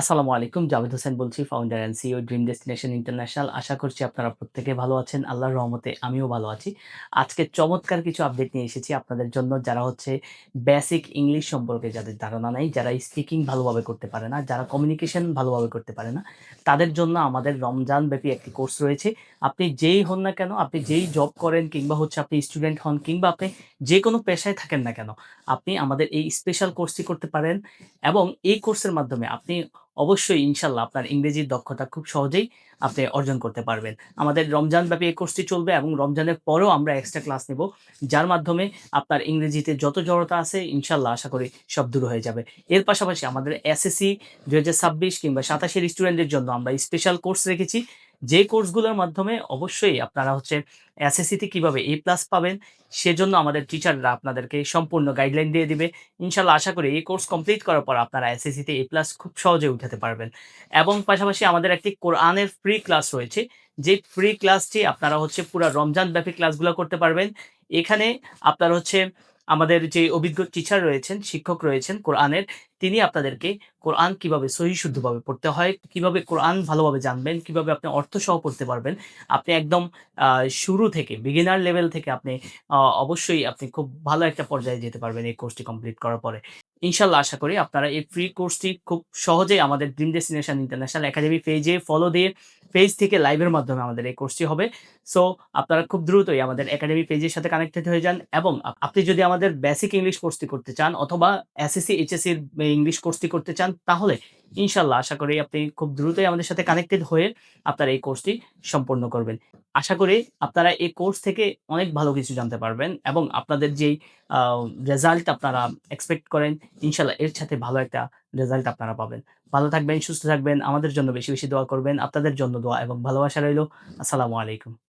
আসসালামু আলাইকুম। জাভেদ হোসেন বলছি founder and CEO Dream Destination International. আশা করছি আপনারা প্রত্যেকে ভালো আছেন। আল্লাহর রহমতে আমিও ভালো আছি। আজকে চমৎকার কিছু আপডেট নিয়ে এসেছি আপনাদের জন্য যারা হচ্ছে বেসিক ইংলিশ সম্পর্কে যাদের ধারণা নাই, যারা স্পিকিং ভালোভাবে করতে পারে না, যারা কমিউনিকেশন ভালোভাবে করতে পারে না, তাদের জন্য আমাদের রমজান ব্যাপী একটি কোর্স রয়েছে। আপনি যেই হন না কেন, আপনি যেই জব করেন কিংবা হচ্ছে আপনি স্টুডেন্ট হন কিংবা আপনি যে কোনো পেশায় থাকেন না কেন, আপনি আমাদের এই স্পেশাল কোর্সটি করতে পারেন এবং এই কোর্সের মাধ্যমে আপনি অবশ্যই ইনশাল্লাহ আপনার ইংরেজির দক্ষতা খুব সহজেই আপনি অর্জন করতে পারবেন। আমাদের রমজান ব্যাপী এই কোর্সটি চলবে এবং রমজানের পরেও আমরা এক্সট্রা ক্লাস নেব। যার মাধ্যমে আপনার ইংরেজিতে যত জড়তা আছে ইনশাল্লাহ আশা করি সব দূর হয়ে যাবে। এর পাশাপাশি আমাদের এসএসসি ২০২৬ কিংবা ২৭ এর স্টুডেন্টদের জন্য আমরা স্পেশাল কোর্স রেখেছি। যে কোর্সগুলোর মাধ্যমে অবশ্যই আপনারা হচ্ছে এসএসসিতে কীভাবে এ প্লাস পাবেন, সেজন্য আমাদের টিচাররা আপনাদেরকে সম্পূর্ণ গাইডলাইন দিয়ে দিবে। ইনশাল্লাহ আশা করি এই কোর্স কমপ্লিট করার পর আপনারা এসএসসিতে এ প্লাস খুব সহজে উঠাতে পারবেন। এবং পাশাপাশি আমাদের একটি কোরআনের ফ্রি ক্লাস রয়েছে। যে ফ্রি ক্লাসটি আপনারা হচ্ছে পুরা রমজান ব্যাপী ক্লাসগুলো করতে পারবেন। এখানে আপনার হচ্ছে আমাদের যে অভিজ্ঞ টিচার রয়েছেন, শিক্ষক রয়েছেন কোরআনের, তিনি আপনাদেরকে কোরআন কীভাবে সহি শুদ্ধভাবে পড়তে হয়, কীভাবে কোরআন ভালোভাবে জানবেন, কীভাবে আপনি অর্থ সহ পড়তে পারবেন। আপনি একদম শুরু থেকে বিগিনার লেভেল থেকে আপনি অবশ্যই আপনি খুব ভালো একটা পর্যায়ে যেতে পারবেন এই কোর্সটি কমপ্লিট করার পরে। ইনশাআল্লাহ আশা করি আপনারা এই ফ্রি কোর্সটি খুব সহজেই আমাদের ড্রিম ডেস্টিনেশন ইন্টারন্যাশনাল একাডেমি পেজে ফলো দিয়ে পেজ থেকে লাইভের মাধ্যমে আমাদের এই কোর্সটি হবে। সো আপনারা খুব দ্রুতই আমাদের একাডেমি পেজের সাথে কানেক্টেড হয়ে যান এবং আপনি যদি আমাদের বেসিক ইংলিশ কোর্সটি করতে চান অথবা এসএসসি, এইচএসসির ইংলিশ কোর্সটি করতে চান তাহলে ইনশাআল্লাহ আশা করি আপনি খুব দ্রুতই আমাদের সাথে কানেক্টেড হয়ে আপনারা এই কোর্সটি সম্পূর্ণ করবেন। আশা করি আপনারা এই কোর্স থেকে অনেক ভালো কিছু জানতে পারবেন এবং আপনাদের যেই রেজাল্ট আপনারা এক্সপেক্ট করেন ইনশাল্লাহ এর সাথে ভালো একটা রেজাল্ট আপনারা পাবেন। ভালো থাকবেন, সুস্থ থাকবেন। আমাদের জন্য বেশি, বেশি দোয়া করবেন। আপনাদের জন্য দোয়া এবং ভালোবাসা রইল। আসসালামু আলাইকুম।